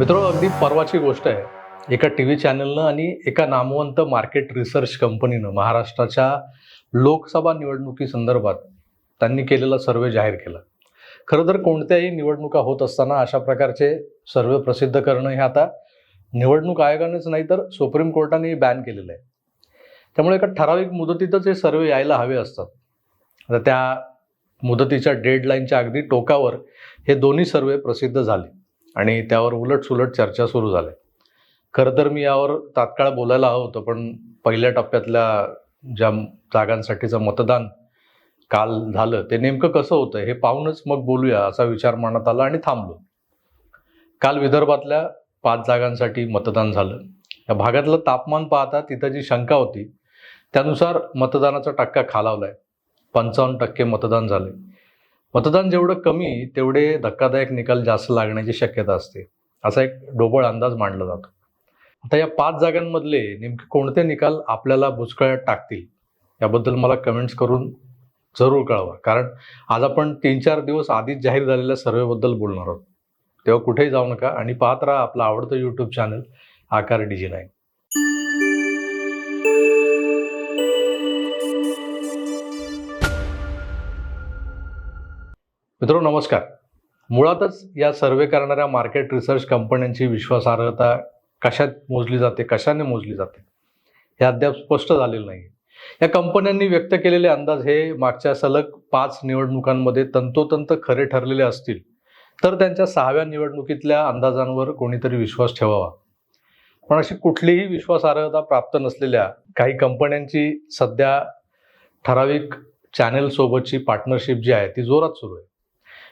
मित्र अगदी परवाची गोष्ट आहे. एका टी व्ही चॅनलनं आणि एका नामवंत मार्केट रिसर्च कंपनीनं महाराष्ट्राच्या लोकसभा निवडणुकी संदर्भात त्यांनी केलेला सर्वे जाहीर केला. खरं तर कोणत्याही निवडणुका होत असताना अशा प्रकारचे सर्वे प्रसिद्ध करणं हे आता निवडणूक आयोगानेच नाही तर सुप्रीम कोर्टाने बॅन केलेलं आहे. त्यामुळे एका ठराविक मुदतीतच हे सर्वे यायला हवे असतात. आता त्या मुदतीच्या डेडलाईनच्या अगदी टोकावर हे दोन्ही सर्वे प्रसिद्ध झाले. आणि त्यावर उलट सुलट चर्चा सुरू झाल्या खरं तर मी यावर तात्काळ बोलायला हवं होतं पण पहिल्या टप्प्यातल्या ज्या जागांसाठीचं मतदान काल झालं ते नेमकं कसं होतं हे पाहूनच मग बोलूया असा विचार मनात आला आणि थांबलो. काल विदर्भातल्या पाच जागांसाठी मतदान झालं. या भागातलं तापमान पाहता तिथं जी शंका होती त्यानुसार मतदानाचा टक्का खालावलाय. पंचावन्न टक्के मतदान झाले. मतदान जेवढं कमी तेवढे धक्कादायक निकाल जास्त लागण्याची शक्यता असते. असा एक ढोबळ अंदाज मांडला जातो. आता या पाच जागांमधले नेमके कोणते निकाल आपल्याला बुचकळ्यात टाकतील याबद्दल मला कमेंट्स करून जरूर कळवा. कारण आज आपण तीन चार दिवस आधीच जाहीर झालेल्या सर्वेबद्दल बोलणार आहोत. तेव्हा कुठेही जाऊ नका आणि पाहत राहा आपलं आवडतं YouTube channel Aakar DG nine मित्र नमस्कार. मुळातच या सर्वे करणाऱ्या मार्केट रिसर्च कंपन्यांची विश्वासार्हता कशात मोजली जाते कशाने मोजली जाते हे अद्याप स्पष्ट झालेलं नाही या कंपन्यांनी व्यक्त केलेले अंदाज हे मागच्या सलग पाच निवडणुकांमध्ये तंतोतंत खरे ठरलेले असतील तर त्यांच्या सहाव्या निवडणुकीतल्या अंदाजांवर कोणीतरी विश्वास ठेवावा. पण अशी कुठलीही विश्वासार्हता प्राप्त नसलेल्या काही कंपन्यांची सध्या ठराविक चॅनेलसोबतची पार्टनरशिप जी आहे ती जोरात सुरू आहे.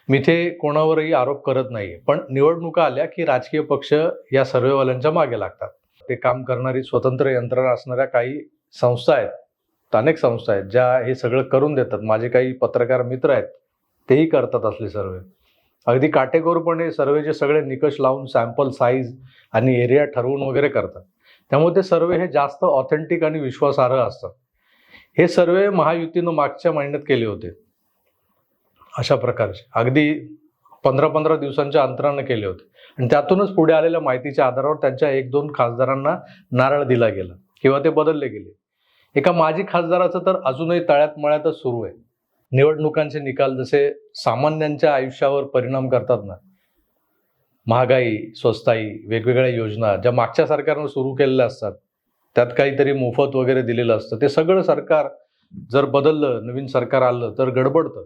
मी ते कोणावरही आरोप करत नाही पण निवडणुका आल्या की राजकीय पक्ष या सर्वेवाल्यांच्या मागे लागतात. ते काम करणारी स्वतंत्र यंत्रणा असणाऱ्या काही संस्था आहेत. अनेक संस्था आहेत ज्या हे सगळं करून देतात. माझे काही पत्रकार मित्र आहेत तेही करतात असले सर्वे. अगदी काटेकोरपणे सर्वेचे सगळे निकष लावून सॅम्पल साईज आणि एरिया ठरवून वगैरे करतात. त्यामुळे ते सर्वे हे जास्त ऑथेंटिक आणि विश्वासार्ह असतात. हे सर्वे महायुतीनं मागच्या महिन्यात केले होते. अशा प्रकारचे. अगदी पंधरा पंधरा दिवसांच्या अंतरानं केले होते. आणि त्यातूनच पुढे आलेल्या माहितीच्या आधारावर त्यांच्या एक दोन खासदारांना नारळ दिला गेला किंवा ते बदलले गेले. एका माजी खासदाराचं तर अजूनही तळ्यात मळ्यातच सुरू आहे. निवडणुकांचे निकाल जसे सामान्यांच्या आयुष्यावर परिणाम करतात ना महागाई स्वस्ताई वेगवेगळ्या योजना ज्या मागच्या सरकारनं सुरू केलेल्या असतात त्यात काहीतरी मोफत वगैरे दिलेलं असतं. ते सगळं सरकार जर बदललं नवीन सरकार आलं तर गडबडतं.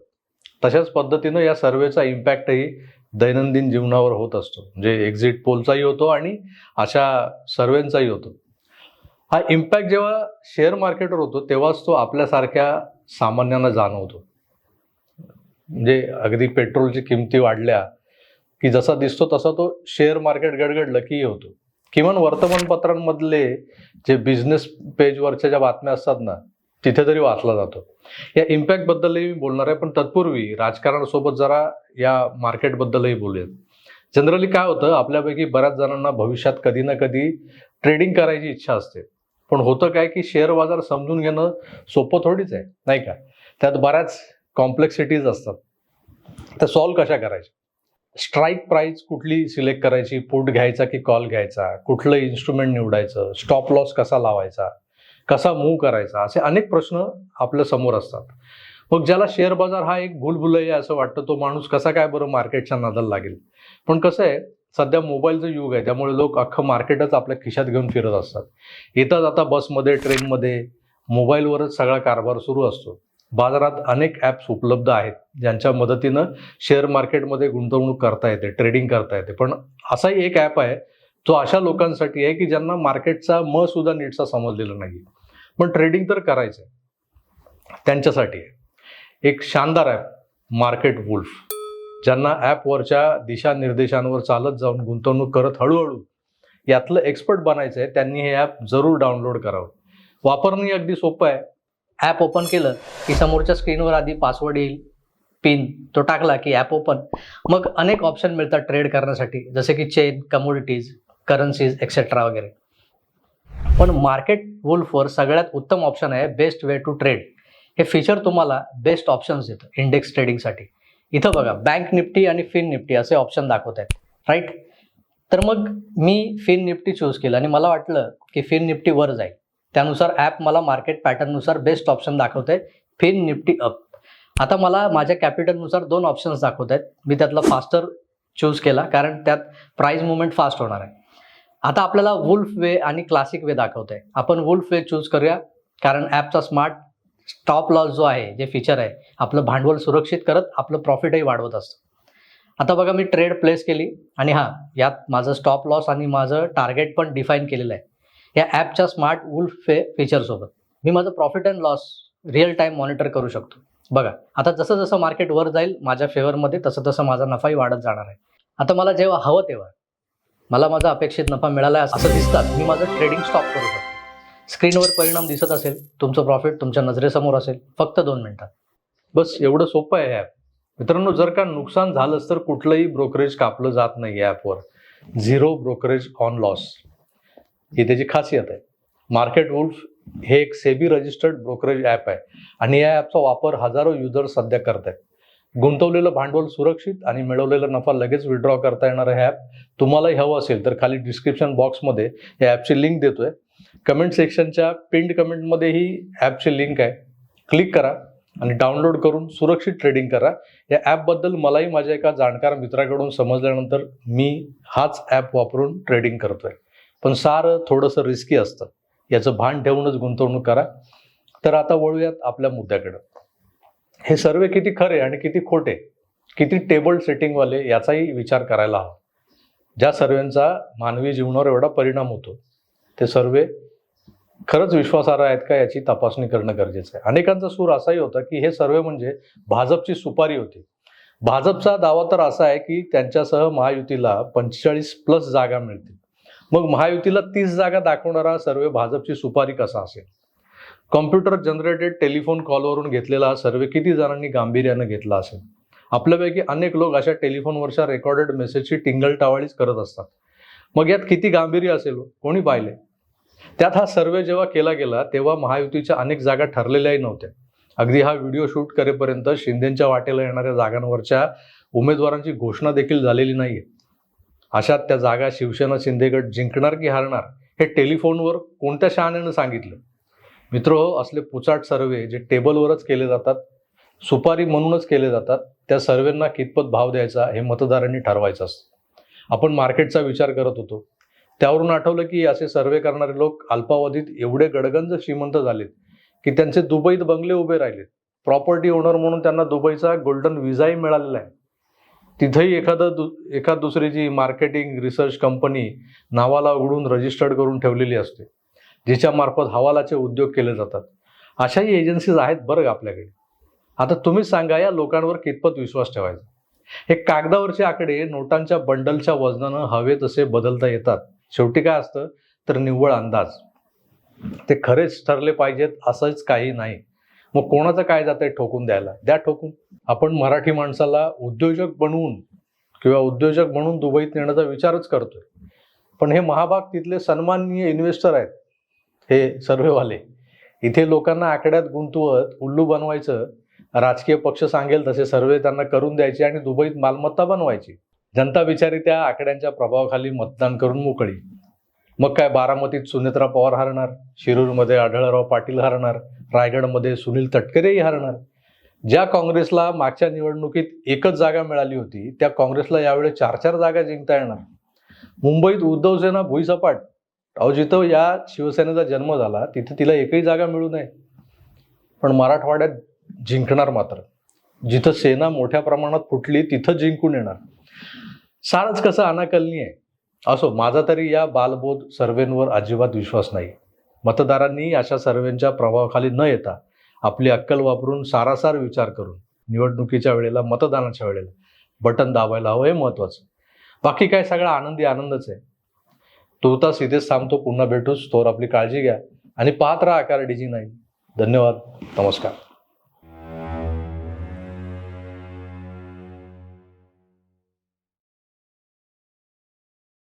तशाच पद्धतीनं या सर्वेचा इम्पॅक्टही दैनंदिन जीवनावर होत असतो. म्हणजे एक्झिट पोलचाही होतो आणि अशा सर्वेंचाही होतो. हा इम्पॅक्ट जेव्हा शेअर मार्केटवर होतो तेव्हाच तो आपल्यासारख्या सामान्यांना जाणवतो. म्हणजे अगदी पेट्रोलची किमती वाढल्या की जसा दिसतो तसा तो शेअर मार्केट गडगडलं की होतो. किमान वर्तमानपत्रांमधले जे बिझनेस पेजवरच्या ज्या बातम्या असतात ना तिथे तरी वाचला जातो. या इम्पॅक्टबद्दलही मी बोलणार आहे पण तत्पूर्वी राजकारणासोबत जरा या मार्केटबद्दलही बोलूयात. जनरली काय होतं आपल्यापैकी बऱ्याच जणांना भविष्यात कधी ना कधी ट्रेडिंग करायची इच्छा असते. पण होतं काय की शेअर बाजार समजून घेणं सोपं थोडीच आहे नाही का? त्यात बऱ्याच कॉम्प्लेक्सिटीज असतात. त्या सॉल्व्ह कशा करायच्या? स्ट्राईक प्राईस कुठली सिलेक्ट करायची? पुट घ्यायचा की कॉल घ्यायचा? कुठलं इन्स्ट्रुमेंट निवडायचं? स्टॉप लॉस कसा लावायचा? कसा मूव्ह करायचा असे अनेक प्रश्न आपल्यासमोर असतात. मग ज्याला शेअर बाजार हा एक भूलभुलय असं वाटतं तो माणूस कसा काय बरं मार्केटच्या नादाला लागेल? पण कसं आहे सध्या मोबाईलचं युग आहे त्यामुळे लोक अख्खं मार्केटच आपल्या खिशात घेऊन फिरत असतात. येता जाता बसमध्ये ट्रेनमध्ये मोबाईलवरच सगळा कारभार सुरू असतो. बाजारात अनेक ॲप्स उपलब्ध आहेत ज्यांच्या मदतीनं शेअर मार्केटमध्ये गुंतवणूक करता येते ट्रेडिंग करता येते. पण असाही एक ॲप आहे तो अशा लोकांसाठी आहे की ज्यांना मार्केटचा म सुद्धा नीटसा समजलेला नाही पण ट्रेडिंग तर करायचं आहे त्यांच्यासाठी आहे. एक शानदार ॲप मार्केट वुल्फ ज्यांना ॲपवरच्या दिशानिर्देशांवर चालत जाऊन गुंतवणूक करत हळूहळू यातलं एक्सपर्ट बनायचं आहे त्यांनी हे ॲप जरूर डाउनलोड करावं. वापरणे अगदी सोपं आहे. ॲप ओपन केलं की समोरच्या स्क्रीनवर आधी पासवर्ड येईल पिन तो टाकला की ॲप ओपन मग अनेक ऑप्शन मिळतात ट्रेड करण्यासाठी जसे की चेन कमोडिटीज करन्सीज एक्सेट्रा वगैरे. पण मार्केट वुल्फवर सगळ्यात उत्तम ऑप्शन आहे बेस्ट वे टू ट्रेड हे फीचर तुम्हाला बेस्ट ऑप्शन्स देतं इंडेक्स ट्रेडिंगसाठी इथं बघा बँक निफ्टी आणि फिन निफ्टी असे ऑप्शन दाखवत आहेत राईट तर मग मी फिन निफ्टी चूज केलं आणि मला वाटलं की फिन निफ्टी वर जाईल. त्यानुसार ॲप मला मार्केट पॅटर्ननुसार बेस्ट ऑप्शन दाखवत आहे फिन निफ्टी अप आता मला माझ्या कॅपिटलनुसार दोन ऑप्शन्स दाखवत आहेत. मी त्यातला फास्टर चूज केला कारण त्यात प्राईज मुवमेंट फास्ट होणार आहे. आता आपल्याला वुल्फ वे आणि क्लासिक वे दाखवत आहे आपण वुल्फ वे चूज करूया कारण ॲपचा स्मार्ट स्टॉप लॉस जो आहे जे फीचर आहे आपलं भांडवल सुरक्षित करत आपलं प्रॉफिटही वाढवत असतं. आता बघा मी ट्रेड प्लेस केली आणि हां यात माझं स्टॉप लॉस आणि माझं टार्गेट पण डिफाईन केलेलं आहे. या ॲपच्या स्मार्ट वुल्फ फे फीचरसोबत मी माझं profit and loss real time monitor करू शकतो. बघा आता जसं जसं मार्केट वर जाईल माझ्या फेवरमध्ये तसं तसं माझा नफाही वाढत जाणार आहे. आता मला जेव्हा हवं तेव्हा मला माझा अपेक्षित नफा मिळाला आहे असं दिसतात. मी माझं ट्रेडिंग स्टॉप करू शकतो. स्क्रीनवर परिणाम दिसत असेल तुमचं प्रॉफिट तुमच्या नजरेसमोर असेल फक्त दोन मिनिटात बस एवढं सोपं आहे ॲप मित्रांनो जर का नुकसान झालंच तर कुठलंही ब्रोकरेज कापलं जात नाही या ॲपवर झिरो ब्रोकरेज ऑन लॉस ही त्याची खासियत आहे. मार्केट वुल्फ हे एक सेबी रजिस्टर्ड ब्रोकरेज ॲप आहे. आणि या ॲपचा वापर हजारो युजर्स सध्या करत आहेत गुंतवलेलं भांडवल सुरक्षित आणि मिळवलेला नफा लगेच विड्रॉ करता येणारं हे ॲप तुम्हालाही हवं असेल तर खाली डिस्क्रिप्शन बॉक्समध्ये या ॲपची लिंक देतोय. कमेंट सेक्शनच्या पिंड कमेंटमध्येही ॲपची लिंक आहे. क्लिक करा आणि डाउनलोड करून सुरक्षित ट्रेडिंग करा. या ॲपबद्दल मलाही माझ्या एका जाणकार मित्राकडून समजल्यानंतर मी हाच ॲप वापरून ट्रेडिंग करतोय. पण सारं थोडंसं रिस्की असतं. याचं भान ठेवूनच गुंतवणूक करा. तर आता वळूयात आपल्या मुद्द्याकडं. हे सर्वे किती खरे आणि किती खोटे किती टेबल सेटिंगवाले याचाही विचार करायला हवा. ज्या सर्वेंचा मानवी जीवनावर एवढा परिणाम होतो ते सर्वे खरंच विश्वासार्ह आहेत का याची तपासणी करणं गरजेचं आहे. अनेकांचा सूर असाही होता की हे सर्वे म्हणजे भाजपची सुपारी होती. भाजपचा दावा तर असा आहे की त्यांच्यासह महायुतीला पंचेचाळीस प्लस जागा मिळतील. मग महायुतीला तीस जागा दाखवणारा सर्वे भाजपची सुपारी कसा असेल? कॉम्प्युटर जनरेटेड टेलिफोन कॉलवरून घेतलेला हा सर्वे किती जणांनी गांभीर्यानं घेतला असेल? आपल्यापैकी अनेक लोक अशा टेलिफोनवरच्या रेकॉर्डेड मेसेजची टिंगल टावाळीच करत असतात. मग यात किती गांभीर्य असेल हो? कोणी पाहिले? त्यात हा सर्वे जेव्हा केला गेला तेव्हा महायुतीच्या अनेक जागा ठरलेल्याही नव्हत्या. अगदी हा व्हिडिओ शूट करेपर्यंत शिंदेच्या वाटेला येणाऱ्या जागांवरच्या उमेदवारांची घोषणा देखील झालेली नाहीये. अशात त्या जागा शिवसेना शिंदेगड जिंकणार की हारणार हे टेलिफोनवर कोणत्या शहाण्यानं सांगितलं? मित्र असले पुचाट सर्वे जे टेबलवरच केले जातात सुपारी म्हणूनच केले जातात त्या सर्वेंना कितपत भाव द्यायचा हे मतदारांनी ठरवायचं असतं. आपण मार्केटचा विचार करत होतो. त्यावरून आठवलं की असे सर्वे करणारे लोक अल्पावधीत एवढे गडगंज श्रीमंत झालेत की त्यांचे दुबईत बंगले उभे राहिलेत. प्रॉपर्टी ओनर म्हणून त्यांना दुबईचा गोल्डन विजाही मिळालेला आहे. तिथंही एखादं दु एखाद दुसरीची मार्केटिंग रिसर्च कंपनी नावाला उघडून रजिस्टर्ड करून ठेवलेली असते. जिच्यामार्फत हवालाचे उद्योग केले जातात. अशाही एजन्सीज आहेत बरं आपल्याकडे? आता तुम्ही सांगा या लोकांवर कितपत विश्वास ठेवायचा? हे कागदावरचे आकडे नोटांच्या बंडलच्या वजनानं हवे तसे बदलता येतात. शेवटी काय असतं? तर निव्वळ अंदाज. ते खरेच ठरले पाहिजेत असंच काही नाही. मग कोणाचं काय जात आहे ठोकून द्यायला? द्या ठोकून. आपण मराठी माणसाला उद्योजक बनवून किंवा उद्योजक म्हणून दुबईत नेण्याचा विचारच करतोय. पण हे महाभाग तिथले सन्माननीय इन्व्हेस्टर आहेत. हे सर्वेवाले. इथे लोकांना आकड्यात गुंतवत उल्लू बनवायचं राजकीय पक्ष सांगेल तसे सर्वे त्यांना करून द्यायचे आणि दुबईत मालमत्ता बनवायची. जनता बिचारी त्या आकड्यांच्या प्रभावाखाली मतदान करून मोकळी. मग काय बारामतीत सुनेत्रा पवार हरणार शिरूरमध्ये आढळराव पाटील हरणार रायगडमध्ये सुनील तटकरेही हरणार. ज्या काँग्रेसला मागच्या निवडणुकीत एकच जागा मिळाली होती त्या काँग्रेसला यावेळी चार चार जागा जिंकता येणार. मुंबईत उद्धवसेना भुईसपाट अहो जिथं या शिवसेनेचा जन्म झाला तिथे तिला एकही जागा मिळू नये. पण मराठवाड्यात जिंकणार मात्र. जिथं सेना मोठ्या प्रमाणात फुटली तिथं जिंकून येणार. सारच कसं अनाकलनी आहे. असो माझा तरी या बालबोध सर्वेंवर अजिबात विश्वास नाही. मतदारांनी अशा सर्वेंच्या प्रभावाखाली न येता आपली अक्कल वापरून सारासार विचार करून निवडणुकीच्या वेळेला मतदानाच्या वेळेला बटन दाबायला हवं हे महत्त्वाचं बाकी काय सगळा आनंदी आनंदच आहे. तुर्तास इथेच थांबतो पुन्हा भेटूच तोवर आपली काळजी घ्या आणि पाहत राहा आकार डीजी नाही धन्यवाद नमस्कार.